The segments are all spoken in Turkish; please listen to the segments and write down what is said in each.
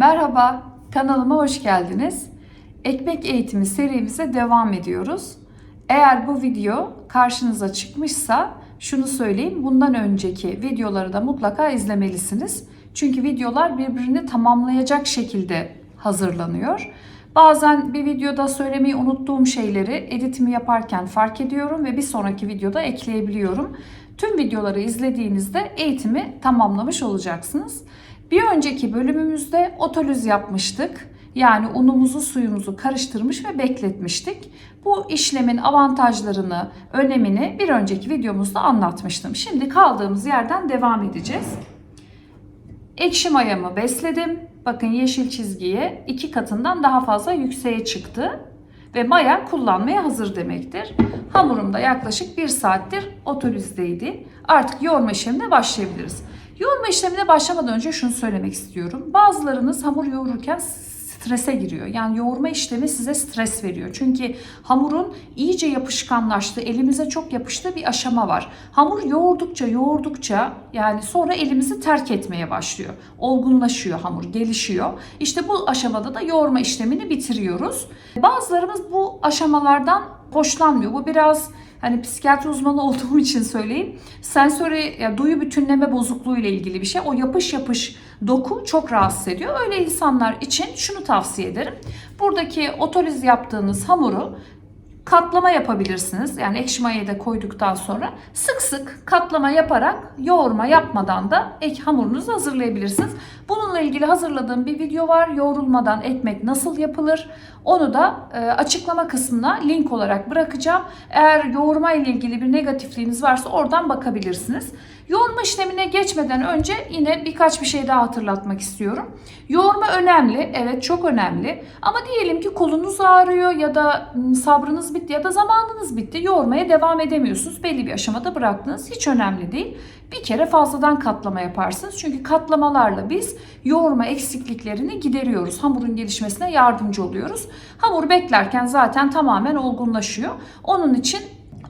Merhaba, kanalıma hoş geldiniz. Ekmek eğitimi serimize devam ediyoruz. Eğer bu video karşınıza çıkmışsa şunu söyleyeyim. Bundan önceki videoları da mutlaka izlemelisiniz. Çünkü videolar birbirini tamamlayacak şekilde hazırlanıyor. Bazen bir videoda söylemeyi unuttuğum şeyleri editimi yaparken fark ediyorum ve bir sonraki videoda ekleyebiliyorum. Tüm videoları izlediğinizde eğitimi tamamlamış olacaksınız. Bir önceki bölümümüzde otolüz yapmıştık. Yani unumuzu suyumuzu karıştırmış ve bekletmiştik. Bu işlemin avantajlarını, önemini bir önceki videomuzda anlatmıştım. Şimdi kaldığımız yerden devam edeceğiz. Ekşi mayamı besledim. Bakın yeşil çizgiye iki katından daha fazla yükseğe çıktı. Ve maya kullanmaya hazır demektir. Hamurum da yaklaşık bir saattir otolüzdeydi. Artık yoğurma işlemine başlayabiliriz. Yoğurma işlemine başlamadan önce şunu söylemek istiyorum. Bazılarınız hamur yoğururken strese giriyor. Yani yoğurma işlemi size stres veriyor. Çünkü hamurun iyice yapışkanlaştığı, elimize çok yapıştığı bir aşama var. Hamur yoğurdukça, yoğurdukça yani sonra elimizi terk etmeye başlıyor. Olgunlaşıyor hamur, gelişiyor. İşte bu aşamada da yoğurma işlemini bitiriyoruz. Bazılarımız bu aşamalardan hoşlanmıyor. Bu biraz hani psikiyatri uzmanı olduğum için söyleyeyim. Sensöre, yani duyu bütünleme bozukluğu ile ilgili bir şey. O yapış yapış doku çok rahatsız ediyor. Öyle insanlar için şunu tavsiye ederim. Buradaki otoliz yaptığınız hamuru katlama yapabilirsiniz. Yani ekşi mayayı da koyduktan sonra sık sık katlama yaparak yoğurma yapmadan da ek hamurunuzu hazırlayabilirsiniz. Bununla ilgili hazırladığım bir video var. Yoğrulmadan ekmek nasıl yapılır? Onu da e, açıklama kısmına link olarak bırakacağım. Eğer yoğurma ile ilgili bir negatifliğiniz varsa oradan bakabilirsiniz. Yoğurma işlemine geçmeden önce yine birkaç bir şey daha hatırlatmak istiyorum. Yoğurma önemli, evet çok önemli. Ama diyelim ki kolunuz ağrıyor ya da sabrınız bitti ya da zamanınız bitti. Yoğurmaya devam edemiyorsunuz. Belli bir aşamada bıraktınız. Hiç önemli değil. Bir kere fazladan katlama yaparsınız. Çünkü katlamalarla biz yoğurma eksikliklerini gideriyoruz. Hamurun gelişmesine yardımcı oluyoruz. Hamur beklerken zaten tamamen olgunlaşıyor. Onun için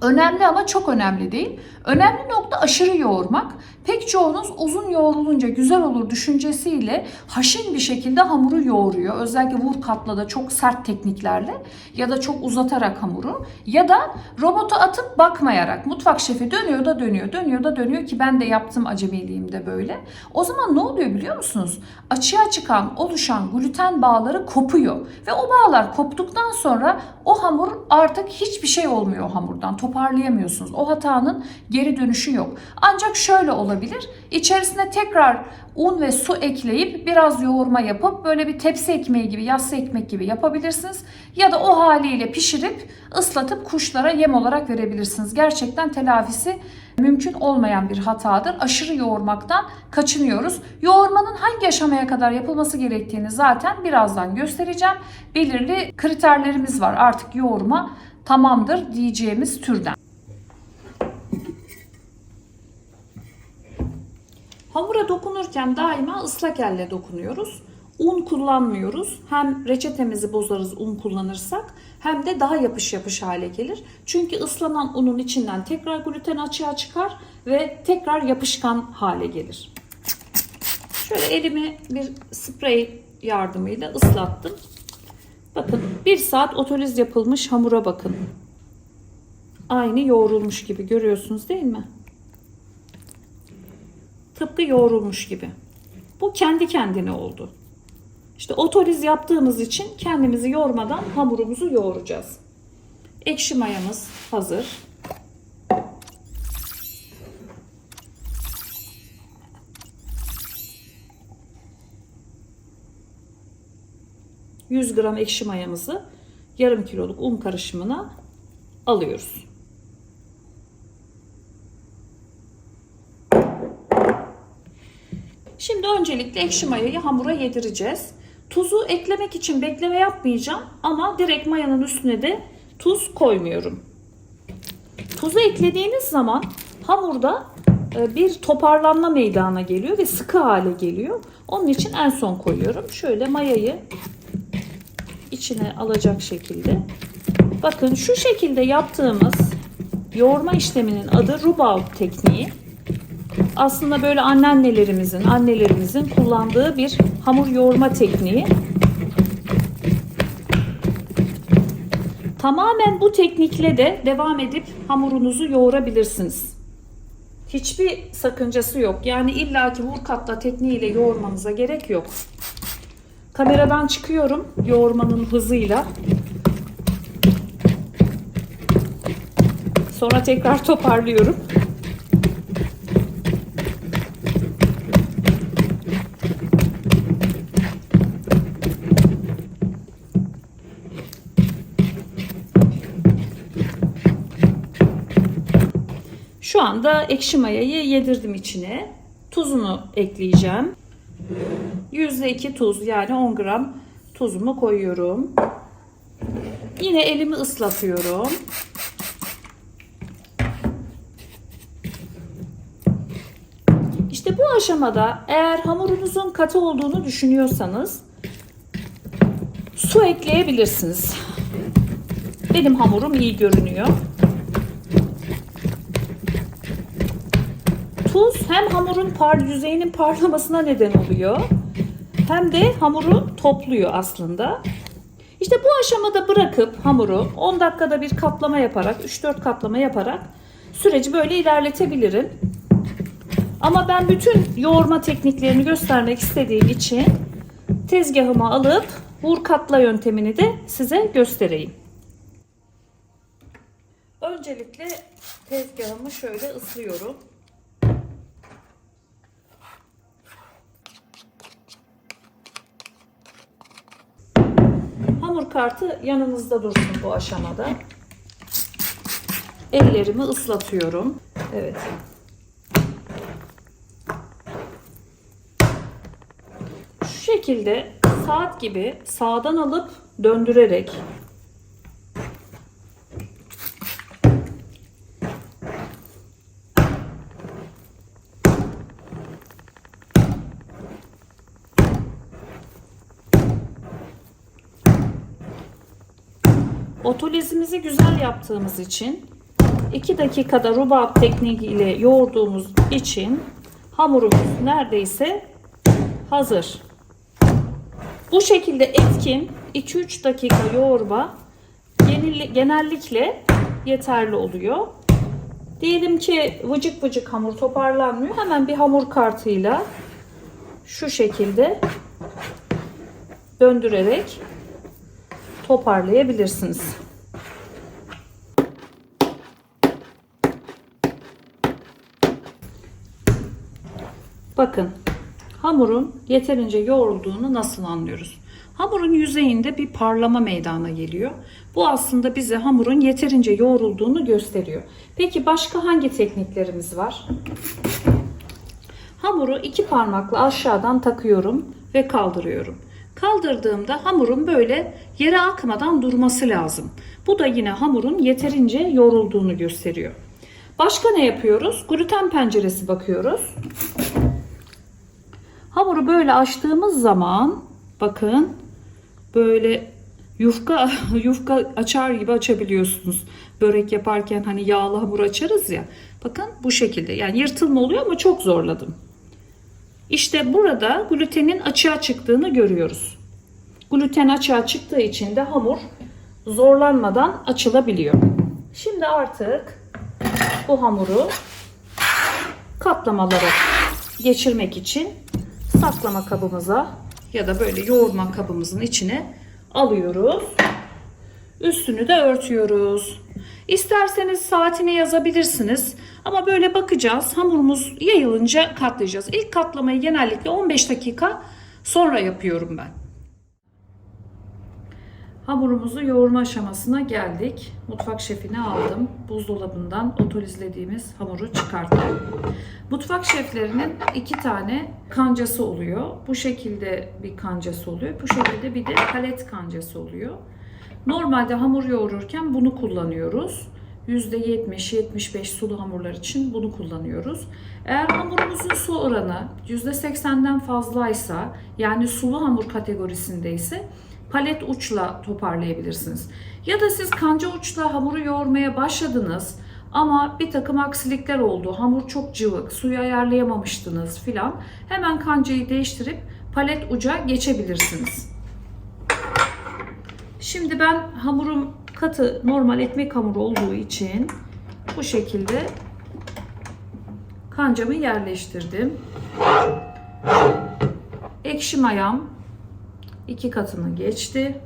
Önemli ama çok önemli değil. Önemli nokta aşırı yoğurmak. Pek çoğunuz uzun yoğrulunca güzel olur düşüncesiyle haşin bir şekilde hamuru yoğuruyor. Özellikle vur katla da çok sert tekniklerle ya da çok uzatarak hamuru ya da robotu atıp bakmayarak mutfak şefi dönüyor da dönüyor, dönüyor da dönüyor ki ben de yaptım acemiliğimde böyle. O zaman ne oluyor biliyor musunuz? Açığa çıkan, oluşan gluten bağları kopuyor ve o bağlar koptuktan sonra o hamur artık hiçbir şey olmuyor hamurdan. Toparlayamıyorsunuz. O hatanın geri dönüşü yok. Ancak şöyle olabilir. İçerisine tekrar un ve su ekleyip biraz yoğurma yapıp böyle bir tepsi ekmeği gibi, yassı ekmek gibi yapabilirsiniz. Ya da o haliyle pişirip ıslatıp kuşlara yem olarak verebilirsiniz. Gerçekten telafisi mümkün olmayan bir hatadır. Aşırı yoğurmaktan kaçınıyoruz. Yoğurmanın hangi aşamaya kadar yapılması gerektiğini zaten birazdan göstereceğim. Belirli kriterlerimiz var. Artık yoğurma tamamdır diyeceğimiz türden. Hamura dokunurken daima ıslak elle dokunuyoruz. Un kullanmıyoruz. Hem reçetemizi bozarız un kullanırsak hem de daha yapış yapış hale gelir. Çünkü ıslanan unun içinden tekrar gluten açığa çıkar ve tekrar yapışkan hale gelir. Şöyle elimi bir sprey yardımıyla ıslattım. Bakın bir saat otoliz yapılmış hamura bakın. Aynı yoğrulmuş gibi görüyorsunuz değil mi? Tıpkı yoğrulmuş gibi. Bu kendi kendine oldu. İşte otoliz yaptığımız için kendimizi yormadan hamurumuzu yoğuracağız. Ekşi mayamız hazır. ...100 gram ekşi mayamızı... ...yarım kiloluk un karışımına... ...alıyoruz. Şimdi öncelikle ekşi mayayı hamura yedireceğiz. Tuzu eklemek için bekleme yapmayacağım ama direkt mayanın üstüne de tuz koymuyorum. Tuzu eklediğiniz zaman hamurda e, bir toparlanma meydana geliyor ve sıkı hale geliyor. Onun için en son koyuyorum. Şöyle mayayı içine alacak şekilde. Bakın şu şekilde yaptığımız yoğurma işleminin adı rubaut tekniği. Aslında böyle anneannelerimizin, annelerimizin kullandığı bir hamur yoğurma tekniği. Tamamen bu teknikle de devam edip hamurunuzu yoğurabilirsiniz. Hiçbir sakıncası yok. Yani illaki vur katla tekniğiyle yoğurmanıza gerek yok. Kameradan çıkıyorum yoğurmanın hızıyla. Sonra tekrar toparlıyorum. Şu anda ekşi mayayı yedirdim içine. Tuzunu ekleyeceğim. %2 tuz yani 10 gram tuzumu koyuyorum. Yine elimi ıslatıyorum. İşte bu aşamada eğer hamurunuzun katı olduğunu düşünüyorsanız su ekleyebilirsiniz. Benim hamurum iyi görünüyor. Tuz hem hamurun par yüzeyinin parlamasına neden oluyor. Hem de hamuru topluyor aslında. İşte bu aşamada bırakıp hamuru 10 dakikada bir katlama yaparak 3-4 katlama yaparak süreci böyle ilerletebilirim. Ama ben bütün yoğurma tekniklerini göstermek istediğim için tezgahıma alıp vur katla yöntemini de size göstereyim. Öncelikle tezgahımı şöyle ıslıyorum. Hamur kartı yanınızda dursun bu aşamada. Ellerimi ıslatıyorum. Evet. Şu şekilde saat gibi sağdan alıp döndürerek Otolizimizi güzel yaptığımız için 2 dakikada rubab tekniğiyle yoğurduğumuz için hamurumuz neredeyse hazır. Bu şekilde etkin 2-3 dakika yoğurma genellikle yeterli oluyor. Diyelim ki vıcık vıcık hamur toparlanmıyor. Hemen bir hamur kartıyla şu şekilde döndürerek toparlayabilirsiniz. Bakın hamurun yeterince yoğrulduğunu nasıl anlıyoruz? Hamurun yüzeyinde bir parlama meydana geliyor. Bu aslında bize hamurun yeterince yoğrulduğunu gösteriyor. Peki başka hangi tekniklerimiz var? Hamuru iki parmakla aşağıdan takıyorum ve kaldırıyorum. Kaldırdığımda hamurun böyle yere akmadan durması lazım. Bu da yine hamurun yeterince yoğrulduğunu gösteriyor. Başka ne yapıyoruz? Gluten penceresi bakıyoruz. Hamuru böyle açtığımız zaman bakın böyle yufka yufka açar gibi açabiliyorsunuz. Börek yaparken hani yağlı hamur açarız ya. Bakın bu şekilde. Yani yırtılma oluyor ama çok zorladım. İşte burada glutenin açığa çıktığını görüyoruz. Gluten açığa çıktığı için de hamur zorlanmadan açılabiliyor. Şimdi artık bu hamuru katlamalara geçirmek için saklama kabımıza ya da böyle yoğurma kabımızın içine alıyoruz. Üstünü de örtüyoruz. İsterseniz saatini yazabilirsiniz. Ama böyle bakacağız. Hamurumuz yayılınca katlayacağız. İlk katlamayı genellikle 15 dakika sonra yapıyorum ben. Hamurumuzu yoğurma aşamasına geldik. Mutfak şefini aldım. Buzdolabından otolizlediğimiz hamuru çıkarttım. Mutfak şeflerinin iki tane kancası oluyor. Bu şekilde bir kancası oluyor. Bu şekilde bir de palet kancası oluyor. Normalde hamur yoğururken bunu kullanıyoruz. %70-75 sulu hamurlar için bunu kullanıyoruz. Eğer hamurumuzun su oranı %80'den fazlaysa yani sulu hamur kategorisindeyse palet uçla toparlayabilirsiniz. Ya da siz kanca uçla hamuru yoğurmaya başladınız Ama bir takım aksilikler oldu. Hamur çok cıvık, suyu ayarlayamamıştınız filan. Hemen kancayı değiştirip palet uca geçebilirsiniz. Şimdi ben hamurum katı normal ekmek hamuru olduğu için bu şekilde kancamı yerleştirdim. Ekşi mayam iki katını geçti.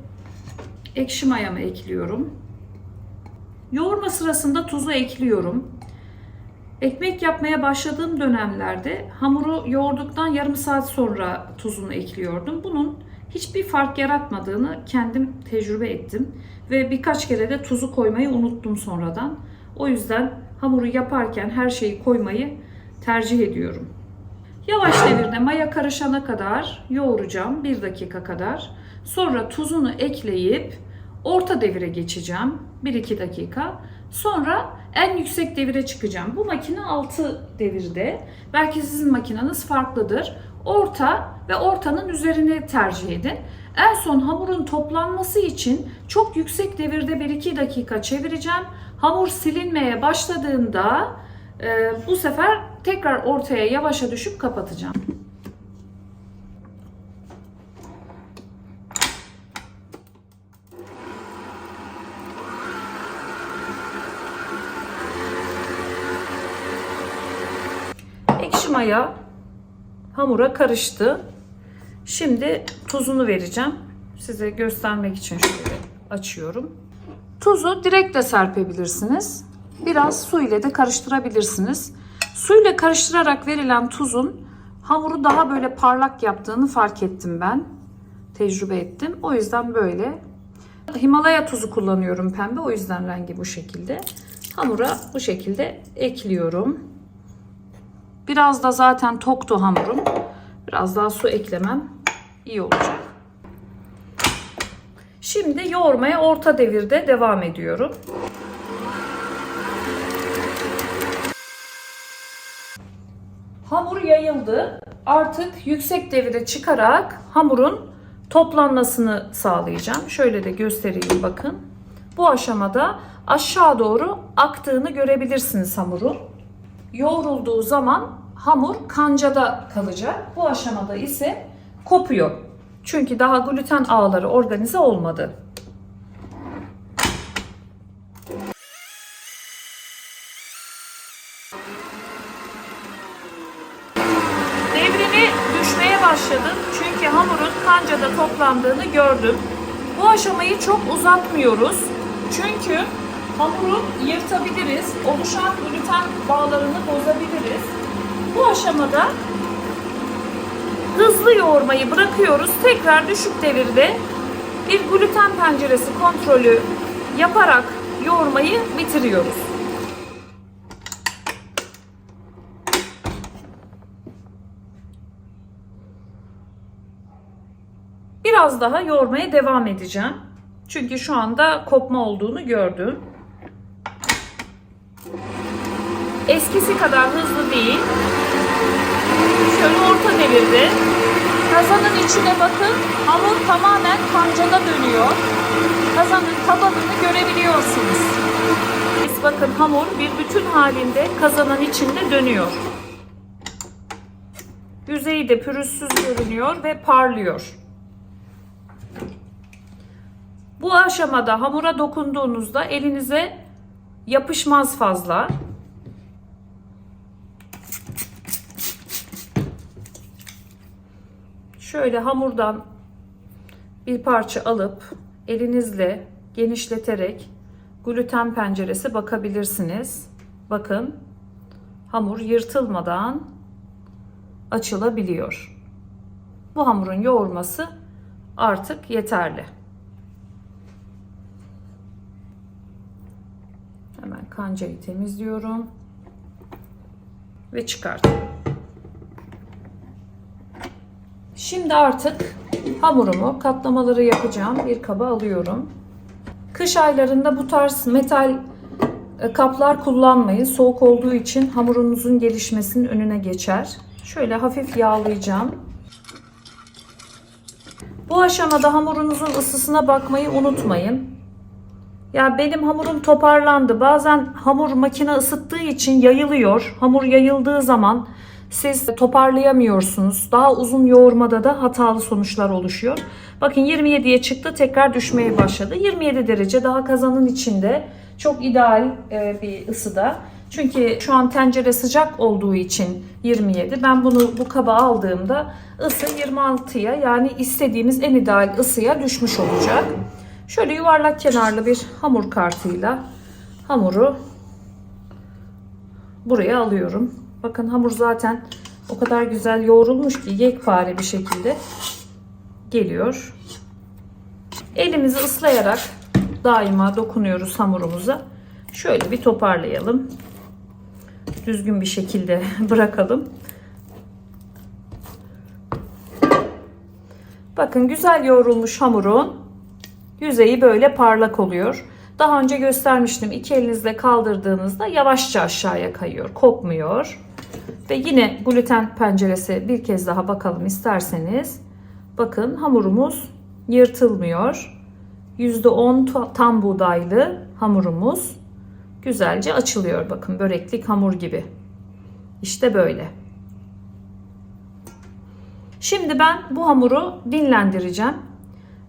Ekşi mayamı ekliyorum. Yoğurma sırasında tuzu ekliyorum. Ekmek yapmaya başladığım dönemlerde hamuru yoğurduktan yarım saat sonra tuzunu ekliyordum. Bunun hiçbir fark yaratmadığını kendim tecrübe ettim ve birkaç kere de tuzu koymayı unuttum sonradan. O yüzden hamuru yaparken her şeyi koymayı tercih ediyorum. Yavaş devirde maya karışana kadar yoğuracağım 1 dakika kadar. Sonra tuzunu ekleyip orta devire geçeceğim 1-2 dakika. Sonra en yüksek devire çıkacağım. Bu makine 6 devirde. Belki sizin makineniz farklıdır. Orta ve ortanın üzerine tercih edin. En son hamurun toplanması için çok yüksek devirde 1-2 dakika çevireceğim. Hamur silinmeye başladığında e, bu sefer tekrar ortaya yavaşa düşüp kapatacağım. Ekşi maya hamura karıştı. Şimdi tuzunu vereceğim. Size göstermek için şöyle açıyorum. Tuzu direkt de serpebilirsiniz. Biraz su ile de karıştırabilirsiniz. Su ile karıştırarak verilen tuzun hamuru daha böyle parlak yaptığını fark ettim ben. Tecrübe ettim. O yüzden böyle. Himalaya tuzu kullanıyorum pembe. O yüzden rengi bu şekilde. Hamura bu şekilde ekliyorum. Biraz da zaten toktu hamurum. Biraz daha su eklemem iyi olacak. Şimdi yoğurmaya orta devirde devam ediyorum. Hamur yayıldı. Artık yüksek devire çıkarak hamurun toplanmasını sağlayacağım. Şöyle de göstereyim bakın. Bu aşamada aşağı doğru aktığını görebilirsiniz hamurun. Yoğrulduğu zaman hamur kancada kalacak. Bu aşamada ise kopuyor. Çünkü daha gluten ağları organize olmadı. Devrini düşmeye başladım. Çünkü hamurun kancada toplandığını gördüm. Bu aşamayı çok uzatmıyoruz. Çünkü hamuru yırtabiliriz. Oluşan gluten bağlarını bozabiliriz. Bu aşamada hızlı yoğurmayı bırakıyoruz. Tekrar düşük devirde bir gluten penceresi kontrolü yaparak yoğurmayı bitiriyoruz. Biraz daha yoğurmaya devam edeceğim. Çünkü şu anda kopma olduğunu gördüm. Eskisi kadar hızlı değil. Şöyle orta devirde. Kazanın içine bakın. Hamur tamamen kancada dönüyor. Kazanın tabanını görebiliyorsunuz. Biz bakın hamur bir bütün halinde kazanın içinde dönüyor. Yüzeyi de pürüzsüz görünüyor ve parlıyor. Bu aşamada hamura dokunduğunuzda elinize yapışmaz fazla. Şöyle hamurdan bir parça alıp elinizle genişleterek gluten penceresi bakabilirsiniz. Bakın hamur yırtılmadan açılabiliyor. Bu hamurun yoğurması artık yeterli. Hemen kancayı temizliyorum ve çıkartıyorum. Şimdi artık hamurumu katlamaları yapacağım bir kaba alıyorum. Kış aylarında bu tarz metal e, kaplar kullanmayın. Soğuk olduğu için hamurunuzun gelişmesinin önüne geçer. Şöyle hafif yağlayacağım. Bu aşamada hamurunuzun ısısına bakmayı unutmayın. Ya benim hamurum toparlandı. Bazen hamur makine ısıttığı için yayılıyor. Hamur yayıldığı zaman siz toparlayamıyorsunuz. Daha uzun yoğurmada da hatalı sonuçlar oluşuyor. Bakın 27'ye çıktı tekrar düşmeye başladı. 27 derece daha kazanın içinde. Çok ideal e, bir ısıda. Çünkü şu an tencere sıcak olduğu için 27. Ben bunu bu kaba aldığımda ısı 26'ya yani istediğimiz en ideal ısıya düşmüş olacak. Şöyle yuvarlak kenarlı bir hamur kartıyla hamuru buraya alıyorum. Bakın hamur zaten o kadar güzel yoğrulmuş ki yekpare bir şekilde geliyor. Elimizi ıslayarak daima dokunuyoruz hamurumuza. Şöyle bir toparlayalım. Düzgün bir şekilde bırakalım. Bakın güzel yoğrulmuş hamurun yüzeyi böyle parlak oluyor. Daha önce göstermiştim. İki elinizle kaldırdığınızda yavaşça aşağıya kayıyor. Kopmuyor. Ve yine gluten penceresi bir kez daha bakalım isterseniz. Bakın hamurumuz yırtılmıyor. %10 ta- tam buğdaylı hamurumuz güzelce açılıyor. Bakın böreklik hamur gibi. İşte böyle. Şimdi ben bu hamuru dinlendireceğim.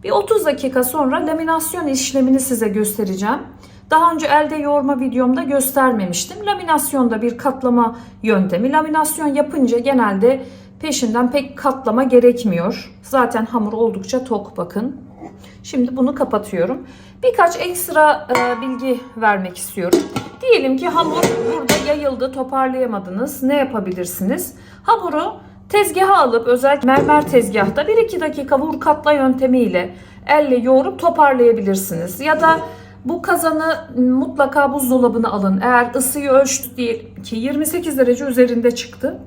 Bir 30 dakika sonra laminasyon işlemini size göstereceğim. Daha önce elde yoğurma videomda göstermemiştim. Laminasyonda bir katlama yöntemi. Laminasyon yapınca genelde peşinden pek katlama gerekmiyor. Zaten hamur oldukça tok bakın. Şimdi bunu kapatıyorum. Birkaç ekstra e, bilgi vermek istiyorum. Diyelim ki hamur burada yayıldı, toparlayamadınız. Ne yapabilirsiniz? Hamuru tezgaha alıp özellikle mermer tezgahta 1-2 dakika vur katla yöntemiyle elle yoğurup toparlayabilirsiniz. Ya da bu kazanı mutlaka buzdolabına alın. Eğer ısıyı ölçtü değil ki 28 derece üzerinde çıktı.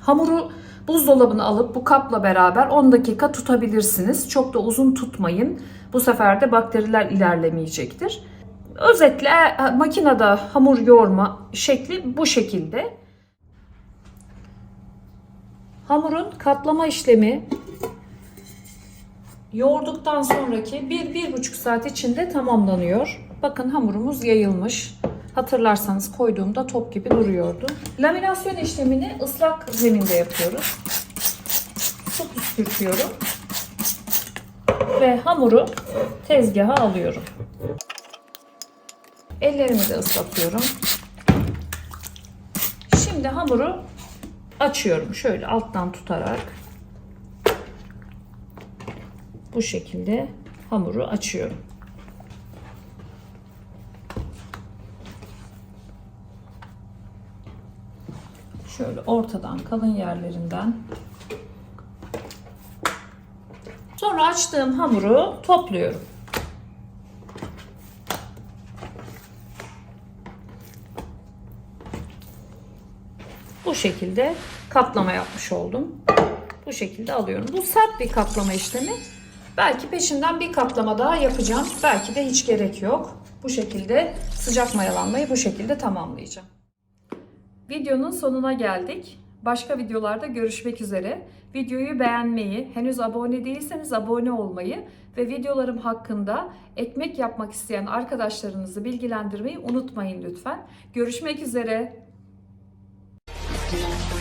Hamuru buzdolabına alıp bu kapla beraber 10 dakika tutabilirsiniz. Çok da uzun tutmayın. Bu sefer de bakteriler ilerlemeyecektir. Özetle e, makinede hamur yoğurma şekli bu şekilde. Hamurun katlama işlemi yoğurduktan sonraki 1-1,5 saat içinde tamamlanıyor. Bakın hamurumuz yayılmış. Hatırlarsanız koyduğumda top gibi duruyordu. Laminasyon işlemini ıslak zeminde yapıyoruz. Su püskürtüyorum. Ve hamuru tezgaha alıyorum. Ellerimi de ıslatıyorum. Şimdi hamuru açıyorum şöyle alttan tutarak. Bu şekilde hamuru açıyorum. Şöyle ortadan kalın yerlerinden. Sonra açtığım hamuru topluyorum. Şekilde katlama yapmış oldum. Bu şekilde alıyorum. Bu sert bir katlama işlemi. Belki peşinden bir katlama daha yapacağım. Belki de hiç gerek yok. Bu şekilde sıcak mayalanmayı bu şekilde tamamlayacağım. Videonun sonuna geldik. Başka videolarda görüşmek üzere. Videoyu beğenmeyi, henüz abone değilseniz abone olmayı ve videolarım hakkında ekmek yapmak isteyen arkadaşlarınızı bilgilendirmeyi unutmayın lütfen. Görüşmek üzere. Thank you.